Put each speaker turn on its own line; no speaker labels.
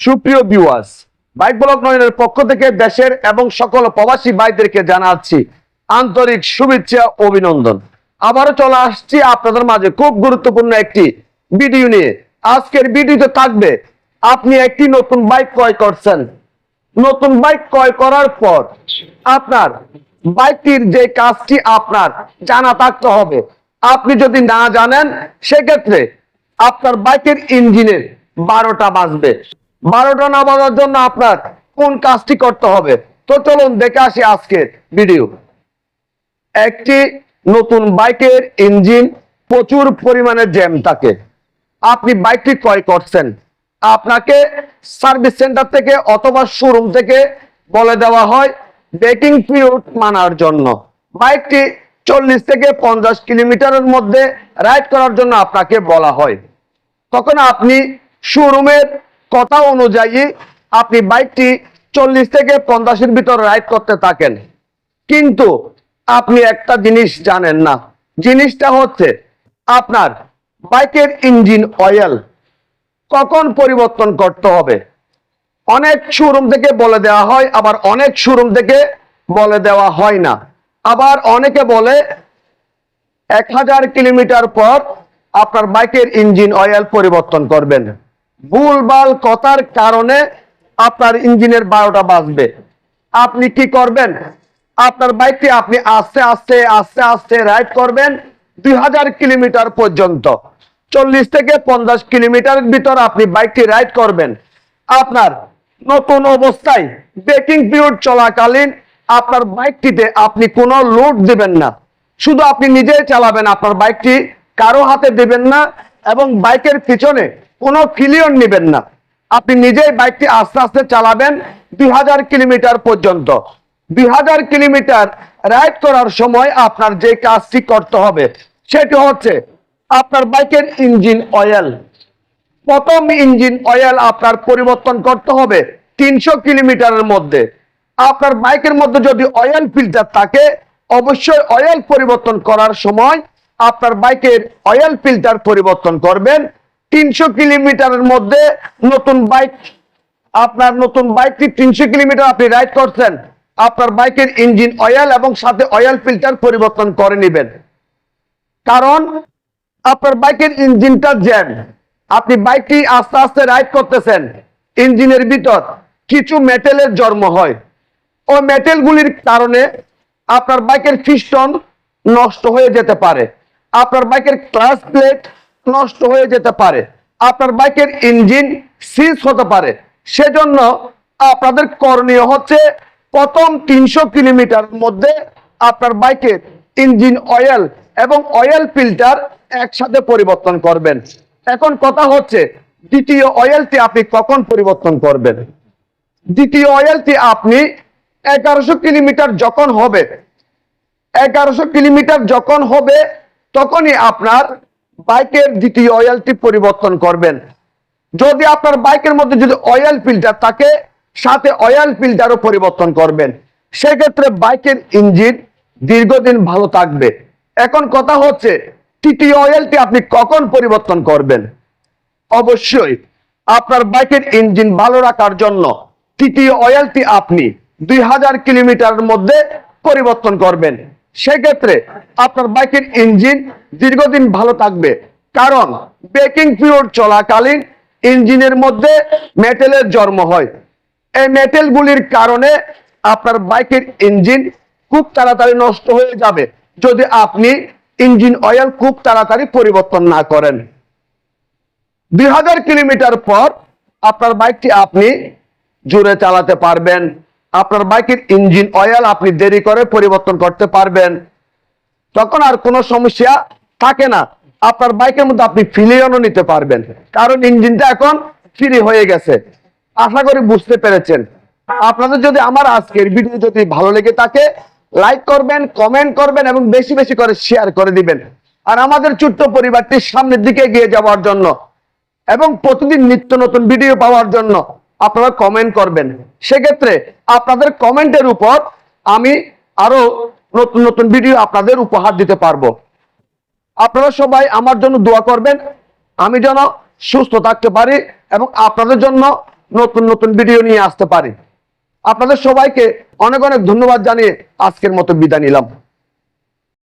সুপ্রিয় viewers bike block নয়নের পক্ষ থেকে দেশের এবং সকল প্রবাসী ভাইদেরকে জানাচ্ছি আন্তরিক শুভেচ্ছা, অভিনন্দন। আবারও চলে আসছি আপনাদের মাঝে খুব গুরুত্বপূর্ণ একটি ভিডিও নিয়ে। আজকের ভিডিওতে থাকবে, আপনি একটি নতুন বাইক ক্রয় করছেন। নতুন বাইক ক্রয় করার পর আপনার বাইকটির যে কাজটি আপনার জানা থাকতে হবে। আপনি যদি না জানেন, সেক্ষেত্রে আপনার বাইকের ইঞ্জিনের বারোটা বাজবে। বারোটা না বাজার জন্য আপনার কোন কাজটি করতে হবে? তো চলুন দেখে আসি আজকের ভিডিও একটি নতুন বাইকের ইঞ্জিন প্রচুর পরিমাণে জ্যাম থাকে। আপনি বাইকটি ক্রয় করছেন। আপনাকে সার্ভিস সেন্টার থেকে অথবা শোরুম থেকে বলে দেওয়া হয় ব্রেকিং পিরিয়ড মানার জন্য। বাইকটি চল্লিশ থেকে পঞ্চাশ কিলোমিটারের মধ্যে রাইড করার জন্য আপনাকে বলা হয়। তখন আপনি শোরুমের কথা অনুযায়ী আপনি বাইকটি চল্লিশ থেকে পঞ্চাশের ভিতর রাইড করতে থাকেন। কিন্তু আপনি একটা জিনিস জানেন না। জিনিসটা হচ্ছে আপনার বাইকের ইঞ্জিন অয়েল কখন পরিবর্তন করতে হবে। অনেক শোরুম থেকে বলে দেওয়া হয়, আবার অনেক শোরুম থেকে বলে দেওয়া হয় না। আবার অনেকে বলে এক হাজার কিলোমিটার পর আপনার বাইকের ইঞ্জিন অয়েল পরিবর্তন করবেন। ভুলভাল কথার কারণে আপনার ইঞ্জিনের বারোটা বাজবে। আপনি কি করবেন? আপনার বাইকটি আপনি আস্তে আস্তে আস্তে আস্তে রাইড করবেন দুই হাজার কিলোমিটার পর্যন্ত। চল্লিশ থেকে পঞ্চাশ কিলোমিটারের ভিতর আপনি বাইকটি রাইড করবেন। আপনার নতুন অবস্থায় ব্রেকিং পিরিয়ড চলাকালীন আপনার বাইকটিতে আপনি কোনো লোড দিবেন না। শুধু আপনি নিজেই চালাবেন, আপনার বাইকটি কারও হাতে দেবেন না এবং বাইকের পিছনে কোনো ক্লিয়র নেবেন না। আপনি নিজেই বাইকটি আস্তে আস্তে চালাবেন দুই হাজার কিলোমিটার পর্যন্ত। দুই হাজার কিলোমিটার রাইড করার সময় আপনার যে কাজটি করতে হবে, সেটি হচ্ছে আপনার বাইকের ইঞ্জিন অয়েল প্রথম ইঞ্জিন অয়েল আপনার পরিবর্তন করতে হবে তিনশো কিলোমিটারের মধ্যে। আপনার বাইকের মধ্যে যদি অয়েল ফিল্টার থাকে, অবশ্যই অয়েল পরিবর্তন করার সময় আপনার বাইকের অয়েল ফিল্টার পরিবর্তন করবেন। তিনশো কিলোমিটারের মধ্যে নতুন বাইক, আপনার নতুন বাইকটি তিনশো কিলোমিটার আপনি রাইড করছেন? আপনার বাইকের ইঞ্জিন অয়েল এবং সাথে অয়েল ফিল্টার পরিবর্তন করে নেবেন। কারণ আপনার বাইকের ইঞ্জিনটা জ্যাম। আপনি বাইকটি আস্তে আস্তে রাইড করতেছেন ইঞ্জিনের ভিতর কিছু মেটেলের জন্ম হয়। ওই মেটেলগুলির কারণে আপনার বাইকের পিস্টন নষ্ট হয়ে যেতে পারে। আপনার বাইকের ক্লাস প্লেট নষ্ট হয়ে যেতে পারে। আপনার বাইকের ইঞ্জিন সিজ হতে পারে। সেজন্য আপনাদের করণীয় হচ্ছে প্রথম তিনশো কিলোমিটার মধ্যে আপনার বাইকের ইঞ্জিন অয়েল এবং অয়েল ফিল্টার একসাথে পরিবর্তন করবেন। এখন কথা হচ্ছে, দ্বিতীয় অয়েলটি আপনি কখন পরিবর্তন করবেন? দ্বিতীয় অয়েলটি আপনি এগারোশো কিলোমিটার যখন হবে, এগারোশো কিলোমিটার যখন হবে, তখনই আপনার বাইকের দ্বিতীয় অয়েলটি পরিবর্তন করবেন। যদি আপনার বাইকের মধ্যে যদি অয়েল ফিল্টার থাকে, সাথে অয়েল ফিল্টারও পরিবর্তন করবেন। সেক্ষেত্রে বাইকের ইঞ্জিন দীর্ঘদিন ভালো থাকবে। এখন কথা হচ্ছে তৃতীয় অয়েলটি আপনি কখন পরিবর্তন করবেন? অবশ্যই, আপনার বাইকের ইঞ্জিন ভালো রাখার জন্য তৃতীয় অয়েলটি আপনি দুই হাজার কিলোমিটারের মধ্যে পরিবর্তন করবেন। সেক্ষেত্রে আপনার বাইকের ইঞ্জিন দীর্ঘদিন ভালো থাকবে। কারণ ব্রেকিং পিরিয়ড চলাকালীন ইঞ্জিনের মধ্যে মেটেলের জন্ম হয়। এই মেটেলগুলির কারণে আপনার বাইকের ইঞ্জিন খুব তাড়াতাড়ি নষ্ট হয়ে যাবে। যদি আপনি ইঞ্জিন অয়েল খুব তাড়াতাড়ি পরিবর্তন না করেন। দুই হাজার কিলোমিটার পর আপনার বাইকটি আপনি জোরে চালাতে পারবেন। আপনার বাইকের ইঞ্জিন অয়েল আপনি দেরি করে পরিবর্তন করতে পারবেন। তখন আর কোনো সমস্যা থাকে না। আপনার বাইকের মধ্যে আপনি ফিলিয়নও নিতে পারবেন। কারণ ইঞ্জিনটা এখন ফ্রি হয়ে গেছে। আশা করি বুঝতে পেরেছেন। আপনাদের যদি আমার আজকের ভিডিও যদি ভালো লেগে থাকে লাইক করবেন কমেন্ট করবেন এবং বেশি বেশি করে শেয়ার করে দিবেন। আর আমাদের ছোট্ট পরিবারটি সামনের দিকে এগিয়ে যাওয়ার জন্য এবং প্রতিদিন নিত্য নতুন ভিডিও পাওয়ার জন্য আপনারা কমেন্ট করবেন। সেক্ষেত্রে আপনাদের কমেন্টের উপর আমি আরও নতুন নতুন ভিডিও আপনাদের উপহার দিতে পারব। আপনারা সবাই আমার জন্য দোয়া করবেন। আমি যেন সুস্থ থাকতে পারি এবং আপনাদের জন্য নতুন নতুন ভিডিও নিয়ে আসতে পারি। আপনাদের সবাইকে অনেক অনেক ধন্যবাদ জানিয়ে আজকের মতো বিদায় নিলাম।